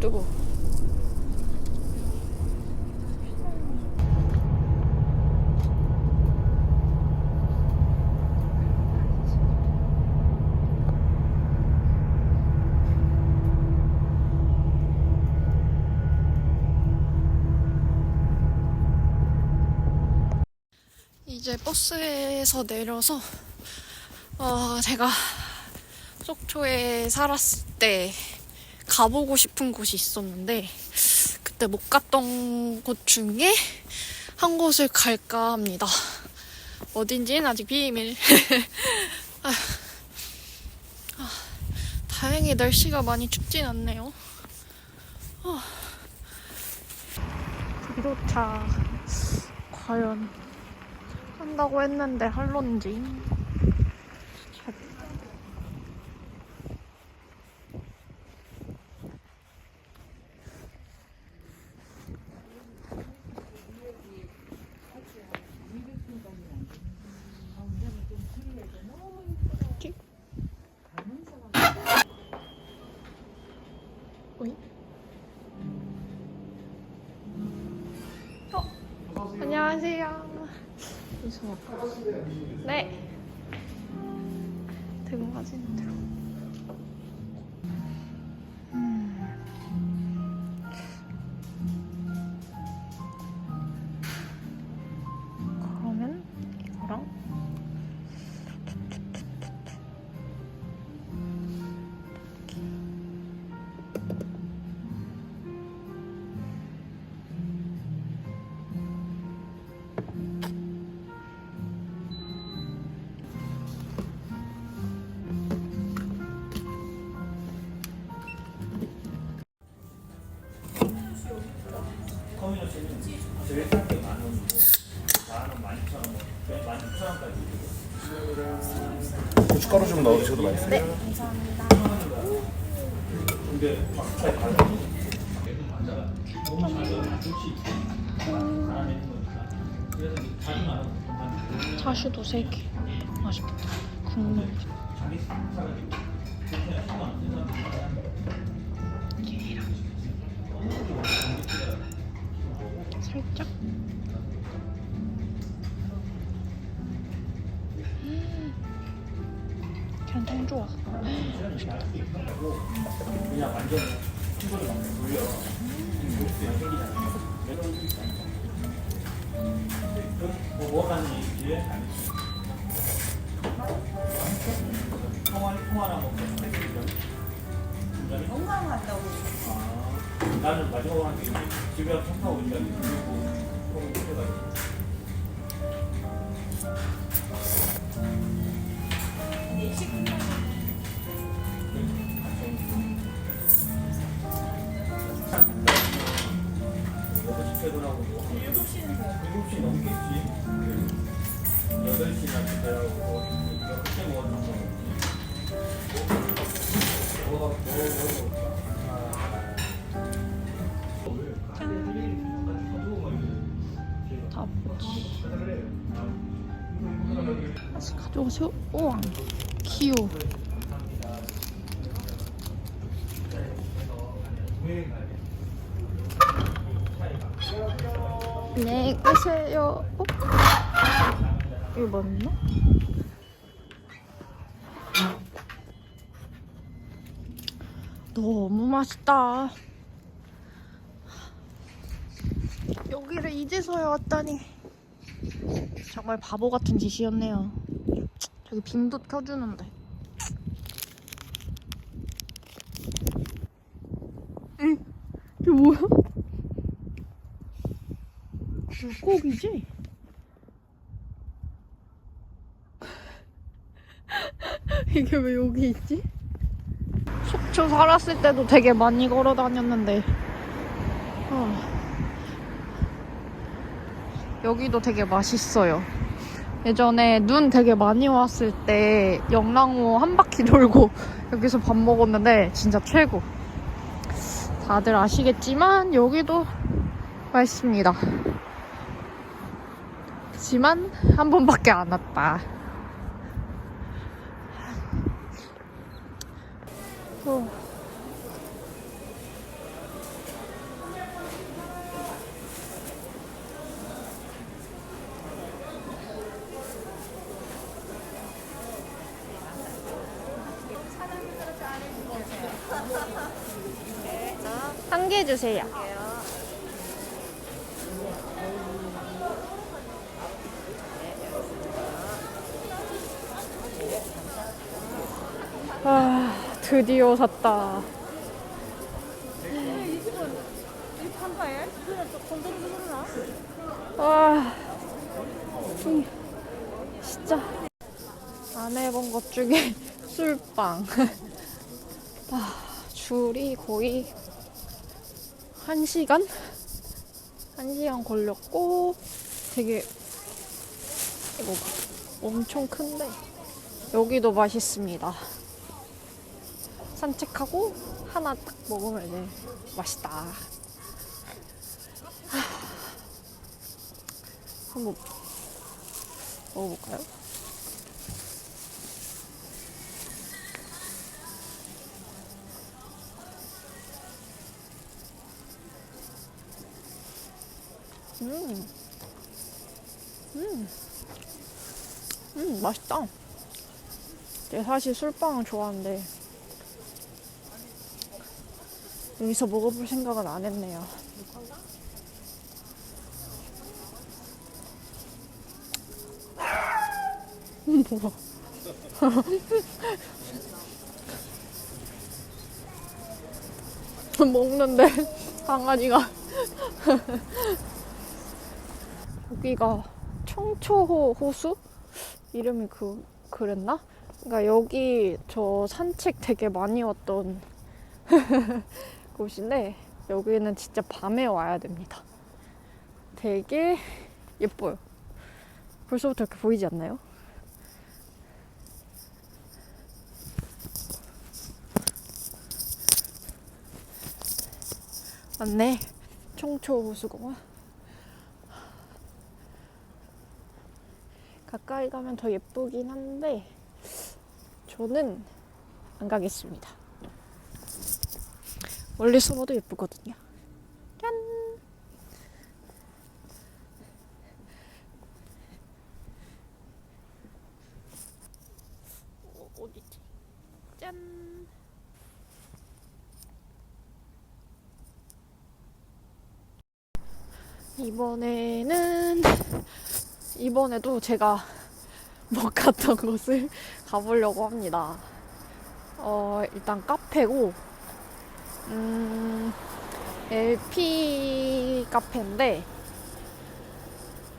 뜨거. 이제 버스에서 내려서 어, 제가 속초에 살았을 때 가보고 싶은 곳이 있었는데 그때 못 갔던 곳 중에 한 곳을 갈까 합니다. 어딘지는 아직 비밀. 아, 아, 다행히 날씨가 많이 춥진 않네요. 아. 비로차 과연 한다고 했는데 할런지. 오이? 어, 안녕하세요. 무서워. 네. 등받이는 들어. 제일 싼게 만 원이고 만 원, 만 이천 원, 만 이천 원까지. 고춧가루 좀 넣어주셔도 맛있어요. 네. 근데 막차에 가면 차슈도 3개. 맛있겠다. 국물. 살짝. 음. 괜찮 좋아. 그냥 완전 친구를 막 돌려. 하는 얘기지? 통화, 통화나 아, 나는 마지막으로 한 게 집에 와서 차 타고 오니까 그리고 뭐 7시는 돼요. 7시 넘겠지. 8시나 집에하고 뭐 이거 그때 먹었던 거 다 하나씩 가져가세요. 우와, 귀여워. 네, 오세요. 어? 이거 맞나? 너무 맛있다. 여기를 이제서야 왔다니. 정말 바보 같은 짓이었네요. 저기 빔도 켜주는데. 응? 이게 뭐야? 물고기지? 이게 왜 여기 있지? 속초 살았을 때도 되게 많이 걸어 다녔는데. 어. 여기도 되게 맛있어요. 예전에 눈 되게 많이 왔을 때 영랑호 한 바퀴 돌고 여기서 밥 먹었는데 진짜 최고. 다들 아시겠지만 여기도 맛있습니다. 그렇지만 한 번밖에 안 왔다. 아이고. 한 개 주세요. 드디어 샀다. 와, 이, 진짜 안 해본 것 중에 술빵. 아, 줄이 거의 한 시간? 한 시간 걸렸고 되게 이거 봐. 엄청 큰데 여기도 맛있습니다. 산책하고 하나 딱 먹으면 이제 맛있다. 하, 한번 먹어볼까요? 음. 음. 음, 맛있다. 제가 사실 술빵을 좋아하는데 여기서 먹어볼 생각은 안 했네요. 음, 뭐야. 먹는데 강아지가 여기가 청초호 호수? 이름이 그, 그랬나? 그러니까 여기 저 산책 되게 많이 왔던 곳인데 여기는 진짜 밤에 와야 됩니다. 되게 예뻐요. 벌써부터 이렇게 보이지 않나요? 맞네. 청초호수공원. 가까이 가면 더 예쁘긴 한데 저는 안 가겠습니다. 멀리 숨어도 예쁘거든요. 짠. 이번에는 이번에도 제가 못 갔던 곳을 가보려고 합니다. 어, 일단 카페고, 음, LP 카페인데,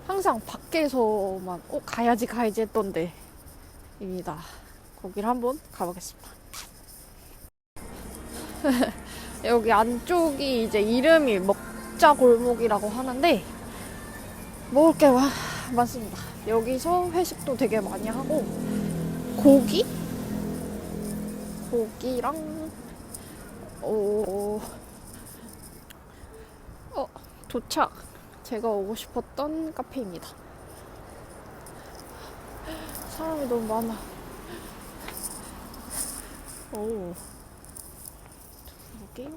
항상 밖에서만, 어, 가야지, 가야지 했던데, 입니다. 거기를 한번 가보겠습니다. 여기 안쪽이 이제 이름이 먹자 골목이라고 하는데, 먹을 게 와, 많습니다. 여기서 회식도 되게 많이 하고 고기? 고기랑 어, 어 도착. 제가 오고 싶었던 카페입니다. 사람이 너무 많아. 오. 여기.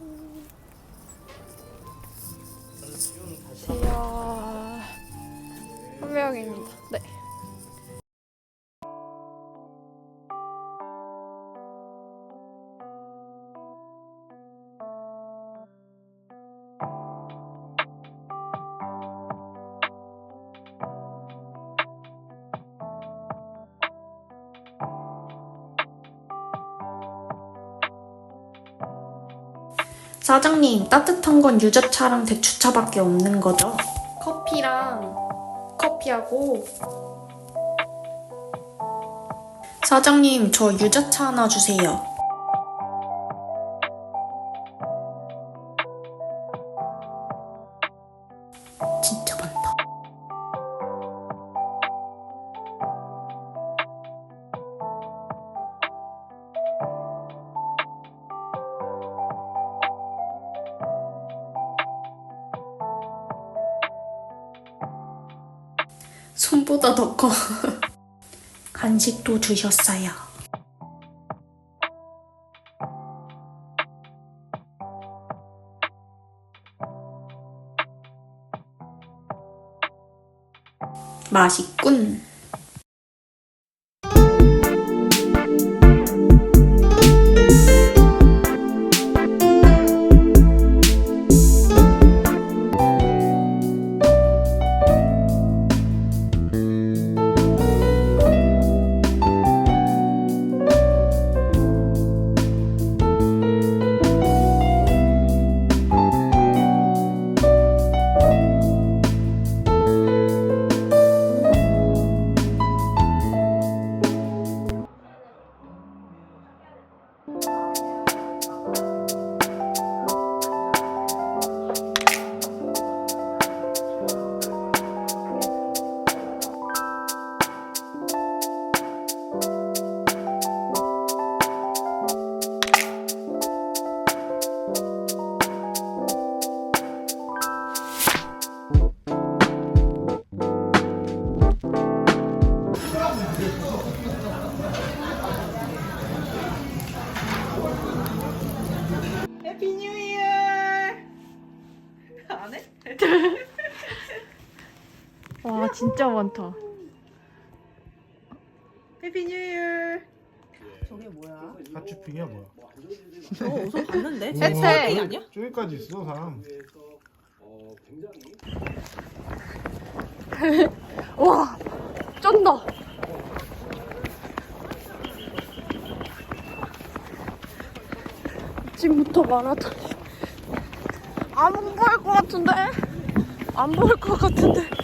이야. 한 명입니다. 네. 사장님, 따뜻한 건 유자차랑 대추차밖에 없는 거죠? 커피랑 커피하고 사장님, 저 유자차 하나 주세요. 손보다 더 커. 간식도 주셨어요. 맛있군. 진짜 많다. 해피 뉴 이어. 저게 뭐야? 핫쇼핑이야 뭐야? 저거 어디서 봤는데? 혜택. 제 서빙 아니야? 저기까지 있어 사람. 와, 쩐다. 아침부터 마라톤. 안 보일 것 같은데? 안 보일 것 같은데?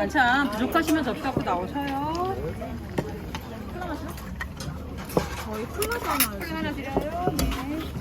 반찬 부족하시면 접시 갖고 나오셔요. 저희. 플러스 하나 드려요. 네.